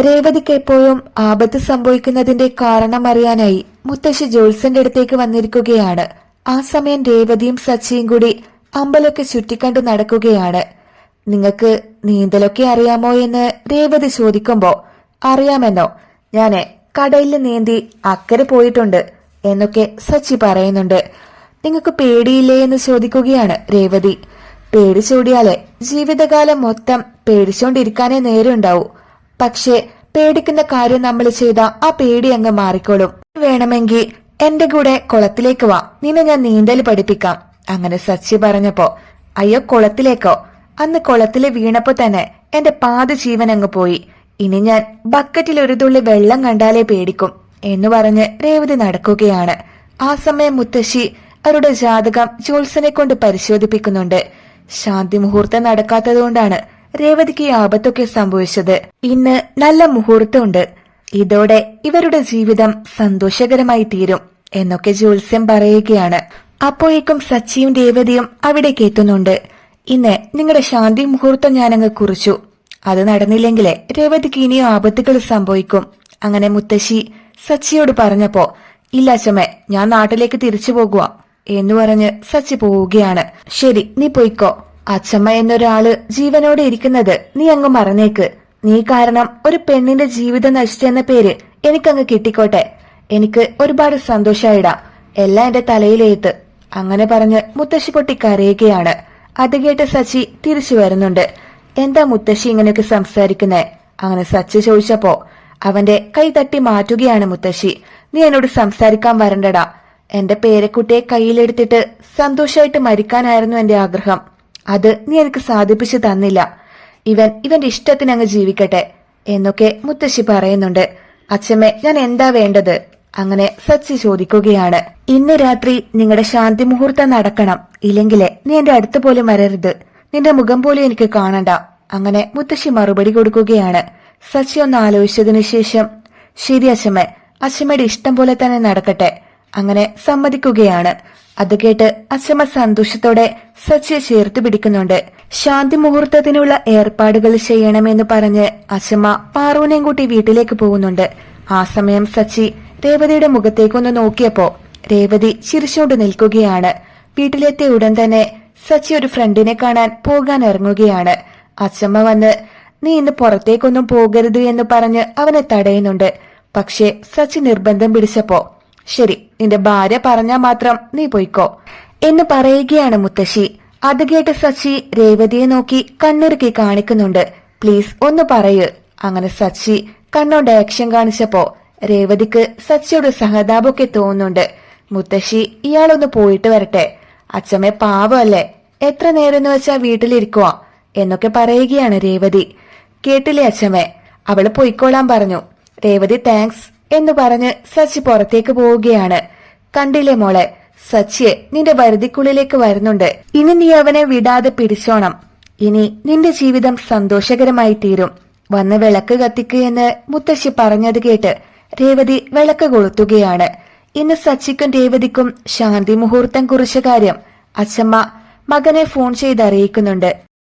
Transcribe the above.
രേവതിക്ക് എപ്പോഴും ആപത്ത് സംഭവിക്കുന്നതിന്റെ കാരണം അറിയാനായി മുത്തശ്ശി ജോത്സന്റെ അടുത്തേക്ക് വന്നിരിക്കുകയാണ്. ആ സമയം രേവതിയും സച്ചിയും കൂടി അമ്പലമൊക്കെ ചുറ്റിക്കണ്ടു നടക്കുകയാണ്. നിങ്ങൾക്ക് നീന്തലൊക്കെ അറിയാമോ എന്ന് രേവതി ചോദിക്കുമ്പോ അറിയാമെന്നോ? ഞാൻ കടയിൽ നീന്തി അക്കരെ പോയിട്ടുണ്ട് എന്നൊക്കെ സച്ചി പറയുന്നുണ്ട്. നിങ്ങൾക്ക് പേടിയില്ലേ എന്ന് ചോദിക്കുകയാണ് രേവതി. പേടിച്ചോടിയാലേ ജീവിതകാലം മൊത്തം പേടിച്ചോണ്ടിരിക്കാനേ നേരമുണ്ടാവൂ. പക്ഷേ പേടിക്കുന്ന കാര്യം നമ്മൾ ചെയ്ത ആ പേടി അങ്ങ് മാറിക്കോളും. വേണമെങ്കിൽ എന്റെ കൂടെ കുളത്തിലേക്ക് വാ. നിന്നെ ഞാൻ നീന്തൽ പഠിപ്പിക്കാം. അങ്ങനെ സച്ചി പറഞ്ഞപ്പോ അയ്യോ കുളത്തിലേക്കോ? അന്ന് കുളത്തിൽ വീണപ്പോ തന്നെ എന്റെ പാത ജീവൻ അങ്ങ് പോയി. ഇനി ഞാൻ ബക്കറ്റിൽ ഒരു തുള്ളി വെള്ളം കണ്ടാലേ പേടിക്കും എന്ന് പറഞ്ഞ് രേവതി നടക്കുകയാണ്. ആ സമയം മുത്തശ്ശി അവരുടെ ജാതകം ജോത്സനെ കൊണ്ട് പരിശോധിപ്പിക്കുന്നുണ്ട്. ശാന്തി മുഹൂർത്തം നടക്കാത്തതുകൊണ്ടാണ് രേവതിക്ക് ആപത്തൊക്കെ സംഭവിച്ചത് ഇന്ന് നല്ല മുഹൂർത്തമുണ്ട്. ഇതോടെ ഇവരുടെ ജീവിതം സന്തോഷകരമായി തീരും എന്നൊക്കെ ജ്യോത്സ്യം പറയുകയാണ്. അപ്പോഴേക്കും സച്ചിയും രേവതിയും അവിടേക്ക് എത്തുന്നുണ്ട്. ഇന്ന് നിങ്ങളുടെ ശാന്തി മുഹൂർത്തം ഞാനങ്ങ് കുറിച്ചു. അത് നടന്നില്ലെങ്കിലേ രേവതിക്ക് ഇനിയും ആപത്തുകൾ സംഭവിക്കും. അങ്ങനെ മുത്തശ്ശി സച്ചിയോട് പറഞ്ഞപ്പോ ഇല്ല അച്ഛമ്മേ ഞാൻ നാട്ടിലേക്ക് തിരിച്ചു പോകുക എന്ന് പറഞ്ഞ് സച്ചി പോവുകയാണ്. ശരി നീ പൊയ്ക്കോ. അച്ഛമ്മ എന്നൊരാൾ ജീവനോടെ ഇരിക്കുന്നത് നീ അങ്ങ് മറന്നേക്ക്. നീ കാരണം ഒരു പെണ്ണിന്റെ ജീവിതം നശിച്ചെന്ന പേര് എനിക്കങ്ങ് കിട്ടിക്കോട്ടെ. എനിക്ക് ഒരുപാട് സന്തോഷമായിടാം എല്ലാം എന്റെ തലയിലേത്ത്. അങ്ങനെ പറഞ്ഞ് മുത്തശ്ശി പൊട്ടി കരയുകയാണ്. അത് കേട്ട് സച്ചി തിരിച്ചു വരുന്നുണ്ട്. എന്താ മുത്തശ്ശി ഇങ്ങനെയൊക്കെ സംസാരിക്കുന്നേ? അങ്ങനെ സച്ചി ചോദിച്ചപ്പോ അവന്റെ കൈ തട്ടി മാറ്റുകയാണ് മുത്തശ്ശി. നീ എന്നോട് സംസാരിക്കാൻ വരണ്ടടാ. എന്റെ പേരക്കുട്ടിയെ കയ്യിലെടുത്തിട്ട് സന്തോഷമായിട്ട് മരിക്കാനായിരുന്നു എന്റെ ആഗ്രഹം. അത് നീ എനിക്ക് സാധിപ്പിച്ചു തന്നില്ല. ഇവൻ ഇവന്റെ ഇഷ്ടത്തിന് അങ്ങ് ജീവിക്കട്ടെ എന്നൊക്കെ മുത്തശ്ശി പറയുന്നുണ്ട്. അച്ഛമ്മേ ഞാൻ എന്താ വേണ്ടത്? അങ്ങനെ സച്ചി ചോദിക്കുകയാണ്. ഇന്ന് രാത്രി നിങ്ങളുടെ ശാന്തി മുഹൂർത്തം നടക്കണം. ഇല്ലെങ്കിലേ നീ എന്റെ അടുത്ത് പോലും വരരുത്. നിന്റെ മുഖം പോലും എനിക്ക് കാണണ്ട. അങ്ങനെ മുത്തശ്ശി മറുപടി കൊടുക്കുകയാണ്. സച്ചി ഒന്ന് ആലോചിച്ചതിനു ശേഷം ശരി അച്ഛമ്മേ അച്ഛമ്മയുടെ ഇഷ്ടം പോലെ തന്നെ നടക്കട്ടെ. അങ്ങനെ സമ്മതിക്കുകയാണ്. അത് കേട്ട് അച്ഛമ്മ സന്തോഷത്തോടെ സച്ചിയെ ചേർത്ത് പിടിക്കുന്നുണ്ട്. ശാന്തി മുഹൂർത്തത്തിനുള്ള ഏർപ്പാടുകൾ ചെയ്യണമെന്ന് പറഞ്ഞ് അച്ഛമ്മ പാറുവിനെയും കൂട്ടി വീട്ടിലേക്ക് പോകുന്നുണ്ട്. ആ സമയം സച്ചി രേവതിയുടെ മുഖത്തേക്കൊന്ന് നോക്കിയപ്പോ രേവതി ചിരിച്ചുകൊണ്ട് നിൽക്കുകയാണ്. വീട്ടിലെത്തിയ ഉടൻ തന്നെ സച്ചി ഒരു ഫ്രണ്ടിനെ കാണാൻ പോകാൻ ഇറങ്ങുകയാണ്. അച്ഛമ്മ വന്ന് നീ ഇന്ന് പുറത്തേക്കൊന്നും പോകരുത് എന്ന് പറഞ്ഞ് അവനെ തടയുന്നുണ്ട്. പക്ഷേ സച്ചി നിർബന്ധം പിടിച്ചപ്പോ ശരി നിന്റെ ഭാര്യ പറഞ്ഞാ മാത്രം നീ പോയിക്കോ. എന്ന് പറയുകയാണ് മുത്തശ്ശി. അത് കേട്ട് സച്ചി രേവതിയെ നോക്കി കണ്ണിറുക്കി കാണിക്കുന്നുണ്ട്. പ്ലീസ് ഒന്ന് പറയ്. അങ്ങനെ സച്ചി കണ്ണോണ്ട് ആക്ഷൻ കാണിച്ചപ്പോ രേവതിക്ക് സച്ചിയുടെ സഹതാപമൊക്കെ തോന്നുന്നുണ്ട്. മുത്തശ്ശി ഇയാളൊന്ന് പോയിട്ട് വരട്ടെ. അച്ഛമ്മ പാവമല്ലേ. എത്ര നേരം എന്ന് വെച്ചാ വീട്ടിലിരിക്കുവാ? എന്നൊക്കെ പറയുകയാണ് രേവതി. കേട്ടില്ലേ അച്ഛമ്മേ? അവൾ പൊയ്ക്കോളാൻ പറഞ്ഞു. രേവതി താങ്ക്സ്. എന്ന് പറഞ്ഞ് സച്ചി പുറത്തേക്ക് പോവുകയാണ്. കണ്ടില്ലേ മോളെ സച്ചിയെ നിന്റെ വരുതിക്കുള്ളിലേക്ക് വരുന്നുണ്ട്. ഇനി നീ അവനെ വിടാതെ പിടിച്ചോണം. ഇനി നിന്റെ ജീവിതം സന്തോഷകരമായി തീരും. വന്ന് വിളക്ക് കത്തിക്കുക എന്ന് മുത്തശ്ശി പറഞ്ഞത് കേട്ട് രേവതി വിളക്ക് കൊളുത്തുകയാണ്. ഇന്ന് സച്ചിക്കും രേവതിക്കും ശാന്തി മുഹൂർത്തം കുറിച്ച കാര്യം അച്ഛമ്മ മകനെ ഫോൺ ചെയ്ത് അറിയിക്കുന്നുണ്ട്.